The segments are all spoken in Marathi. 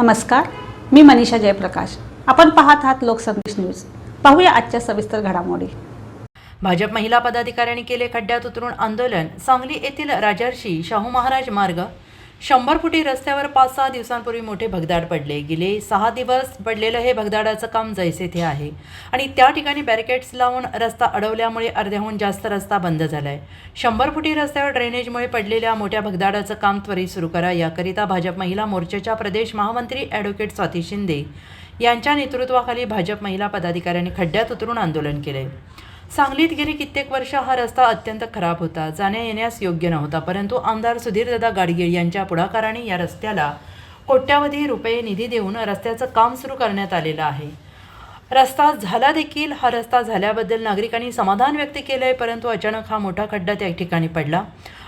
नमस्कार मी मनीषा जयप्रकाश. आपण पाहत आहात लोकसंदेश न्यूज. पाहूया आजच्या सविस्तर घडामोडी. भाजप महिला पदाधिकाऱ्यांनी केले खड्ड्यात उतरून आंदोलन सांगली येथील राजर्षी शाहू महाराज मार्ग शंभर फुटी रस्त्यावर पाच सहा दिवसांपूर्वी मोठे भगदाड पडले. गेले सहा दिवस पडलेलं हे भगदाडाचं काम जैसे थे आहे. आणि त्या ठिकाणी बॅरिकेड्स लावून रस्ता अडवल्यामुळे अर्ध्याहून जास्त रस्ता बंद झालाय. शंभर फुटी रस्त्यावर ड्रेनेजमुळे पडलेल्या मोठ्या भगदाडाचं काम त्वरित सुरू करा. याकरिता भाजप महिला मोर्चाच्या प्रदेश महामंत्री ॲडव्होकेट स्वाती शिंदे यांच्या नेतृत्वाखाली भाजप महिला पदाधिकाऱ्यांनी खड्ड्यात उतरून आंदोलन केले सांगलीत गेली कित्येक वर्ष हा रस्ता अत्यंत खराब होता. जाण्या येण्यास योग्य नव्हता परंतु आमदार सुधीरदादा गाडगीळ यांच्या पुढाकाराने या रस्त्याला कोट्यावधी रुपये निधी देऊन रस्त्याचं काम सुरू करण्यात आलेलं आहे. रस्ता झाला देखील हा रस्ता झाल्याबद्दल नागरिकांनी समाधान व्यक्त केलं आहे परंतु अचानक हा मोठा खड्डा त्या ठिकाणी पडला.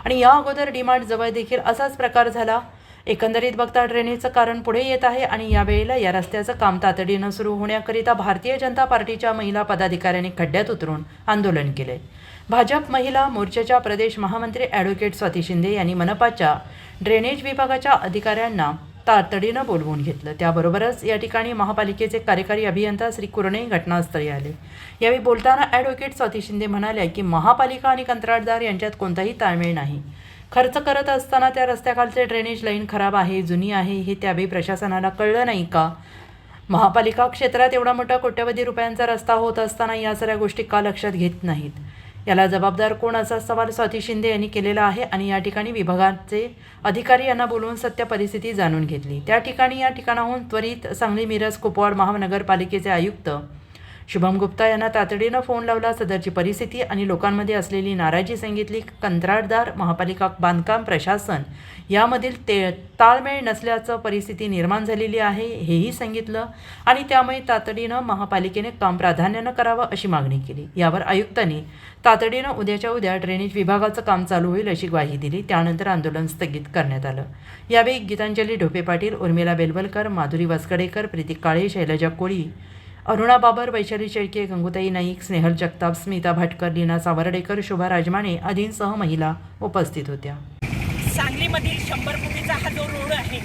आणि या अगोदर डिमांड जवळ देखील असाच प्रकार झाला. एकंदरीत बघता ट्रेनीचं कारण पुढे येत आहे आणि यावेळेला या रस्त्याचं काम तातडीनं सुरू होण्याकरिता भारतीय जनता पार्टीच्या महिला पदाधिकाऱ्यांनी खड्ड्यात उतरून आंदोलन केले. भाजप महिला मोर्चाच्या प्रदेश महामंत्री ॲडव्होकेट स्वाती शिंदे यांनी मनपाच्या ड्रेनेज विभागाच्या अधिकाऱ्यांना तातडीनं बोलवून घेतलं. त्याबरोबरच या ठिकाणी महापालिकेचे कार्यकारी अभियंता श्री कुरणे घटनास्थळी आले. यावेळी बोलताना ॲडव्होकेट स्वाती शिंदे म्हणाल्या की महापालिका आणि कंत्राटदार यांच्यात कोणताही ताळमेळ नाही. खर्च करत असताना त्या रस्त्याखालचे ड्रेनेज लाईन खराब आहे जुनी आहे हे त्यावेळी प्रशासनाला कळलं नाही का? महापालिका क्षेत्रात एवढा मोठा कोट्यवधी रुपयांचा रस्ता होत असताना या सगळ्या गोष्टी का लक्षात घेत नाहीत? याला जबाबदार कोण असा सवाल स्वाती शिंदे यांनी केलेला आहे आणि या ठिकाणी विभागाचे अधिकारी यांना बोलवून सत्य परिस्थिती जाणून घेतली. त्या ठिकाणी या ठिकाणाहून त्वरित सांगली मिरज कुपवाड महानगरपालिकेचे आयुक्त शुभम गुप्ता यांना तातडीनं फोन लावला सदरची परिस्थिती आणि लोकांमध्ये असलेली नाराजी सांगितली. कंत्राटदार महापालिका बांधकाम प्रशासन यामधील ते ताळमेळ नसल्याचं परिस्थिती निर्माण झालेली आहे हेही सांगितलं. आणि त्यामुळे तातडीनं महापालिकेने काम प्राधान्यानं करावं अशी मागणी केली. यावर आयुक्तांनी तातडीनं उद्याच्या उद्या ड्रेनेज विभागाचं काम चालू होईल अशी ग्वाही दिली. त्यानंतर आंदोलन स्थगित करण्यात आलं. यावेळी गीतांजली ढोपे पाटील उर्मिला बेलवलकर माधुरी वासकडेकर प्रीती काळे शैलजा कोळी अरुणा बाबर वैशाली शेळके गंगुताई नाईक स्नेहल जगताप स्मिता भाटकर लीना सावर्डेकर शोभा राजमाने आदींसह महिला उपस्थित होत्या. सांगलीमधील शंभर फुटीचा हा जो रोड आहे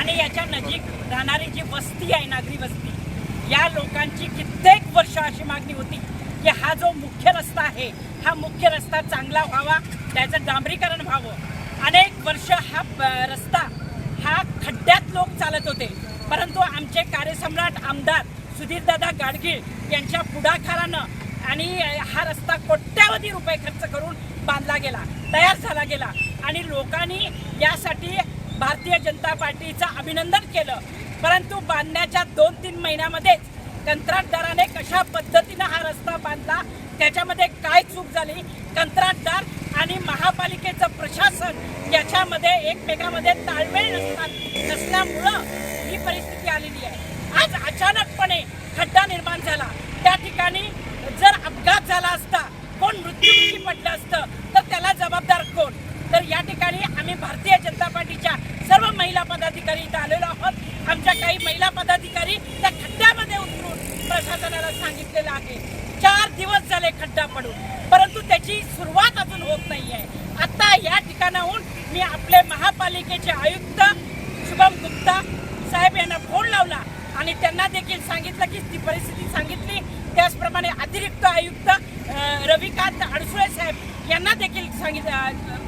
आणि याच्या नजीक राहणारी जी वस्ती आहे नागरी वस्ती या लोकांची कित्येक वर्ष अशी मागणी होती की हा जो मुख्य रस्ता आहे हा मुख्य रस्ता चांगला व्हावा त्याचं डांबरीकरण व्हावं. अनेक वर्ष हा रस्ता हा खड्ड्यात लोक चालत होते परंतु आमचे कार्यसम्राट आमदार सुधीरदादा गाडगीळ यांच्या पुढाकारानं आणि हा रस्ता कोट्यावधी रुपये खर्च करून बांधला गेला तयार झाला गेला. आणि लोकांनी यासाठी भारतीय जनता पार्टीचं अभिनंदन केलं. परंतु बांधण्याच्या दोन तीन महिन्यामध्येच कंत्राटदाराने कशा पद्धतीनं हा रस्ता बांधला त्याच्यामध्ये काय चूक झाली? कंत्राटदार आणि महापालिकेचं प्रशासन याच्यामध्ये एकमेकामध्ये ताळमेळ नसतात नसल्यामुळं ही परिस्थिती आलेली आहे. आज अचानकपणे खड्डा निर्माण झाला. त्या ठिकाणी जर अपघात झाला असता कोण मृत्यूमुखी पडलं असतं तर त्याला जबाबदार कोण? तर या ठिकाणी आम्ही भारतीय जनता पार्टीच्या सर्व महिला पदाधिकारी इथं आलेलो आहोत. आमच्या काही महिला पदाधिकारी त्या खड्ड्यामध्ये उतरून प्रशासनाला सांगितलेलं आहे. चार दिवस झाले खड्डा पडून परंतु त्याची सुरुवात अजून होत नाही आहे आता या ठिकाणाहून मी आपले महापालिकेचे आयुक्त शुभम गुप्ता साहेब यांना फोन लावला. आणि त्यांना देखील सांगितलं की ती परिस्थिती सांगितली. त्याचप्रमाणे अतिरिक्त आयुक्त रविकांत अडसुळे साहेब यांना देखील सांगित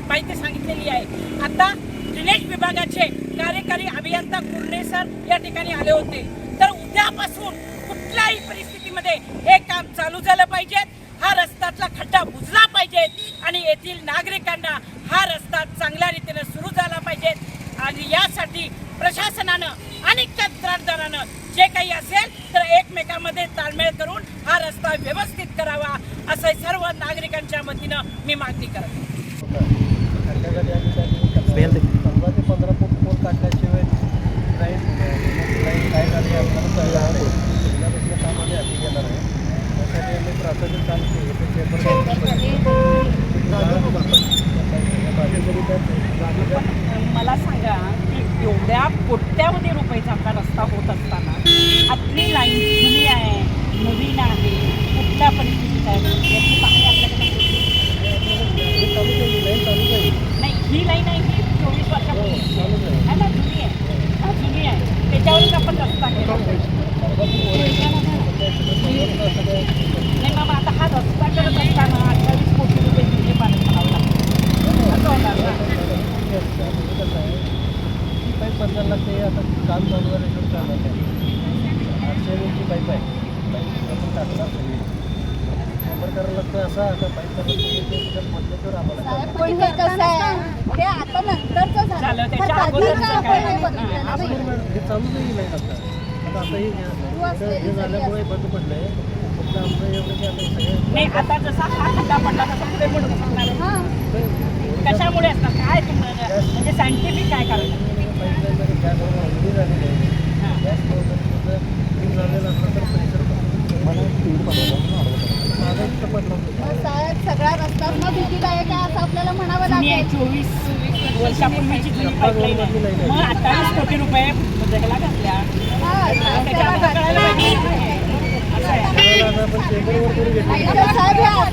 माहिती सांगितलेली आहे. आता ड्रेनेज विभागाचे कार्यकारी अभियंता कुर्णे सर या ठिकाणी आले होते. तर उद्यापासून कुठल्याही परिस्थितीमध्ये हे काम चालू झालं पाहिजे हा रस्त्यातला खड्डा बुजला पाहिजे आणि येथील नागरिकांना हा रस्ता चांगल्या रीतीने सुरू झाला पाहिजे आणि यासाठी प्रशासनानं आणि कंत्राटदारानं जे काही असेल तर एकमेकांमध्ये ताळमेळ करून हा रस्ता व्यवस्थित करावा असं सर्व नागरिकांच्या वतीनं मी मागणी करते पंधरा ते पंधरा फूट पोल काढल्याशिवाय लाइट लाइट काय झाली आपल्याला कळलं नाही त्यापेक्षा कामाने हाती घेणार आहे. त्यासाठी आम्ही प्राथमिक काम केले. रुपयाचा रस्ता होत असताना. आपली लाईन जुनी आहे नवीन आहे कुठल्या परिस्थितीत आहे याची पाहणी आपल्याकडे नाही. ही लाईन आहे ही चोवीस वर्षापूर्वी. हो, आहे. ना जुनी आहे. हा जुनी आहे. त्याच्यावरच आपण रस्ता केला. नाही मग आता हा रस्ता करत असताना अठ्ठावीस कोटी रुपये जुने पाणी करावं लागतं असं होणार हो, हो. पाईप पंधरा लाख लागते आता काम चालू आहे रेशोड चालू आहे. आठशे एमची पाईप आहे पाईप आपण टाकणार सगळी. नंबर करायला लागतं असं आता पाईप तर हे आपण चालू नाही आता. आता हे हे झाल्यामुळे बंद पडलं आहे फक्त आमचं एवढं की आता नाही पडला तसा पुढे हो. कशामुळे असतात काय तुम्हाला? म्हणजे सायंटिफिक काय कारण? भीतीदायक आहे असं आपल्याला म्हणावं लागेल. चोवीस वर्षापूर्वीची जुनी पाईपलाईन आहे मग अठ्ठावीस कोटी रुपये ह्याला घातल्या.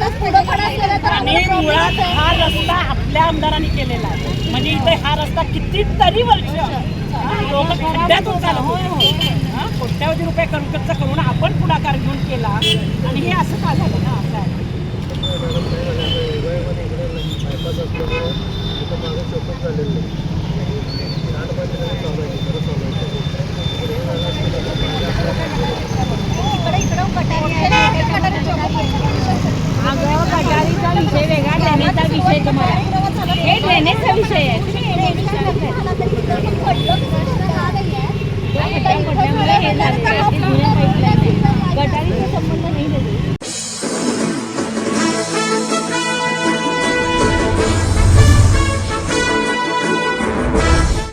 आणि मुळात. हा रस्ता आपल्या आमदारांनी केलेला आहे. म्हणजे इथे हा रस्ता कितीतरी वर्ष लोक खड्ड्यातून चालत होते. हा, कोट्यावधी रुपये करून खर्च करून आपण पुढाकार घेऊन केला. आणि हे असं का झालं ना? असं आहे. लोकांचं असल्यामुळे तिथं संबंध नाही.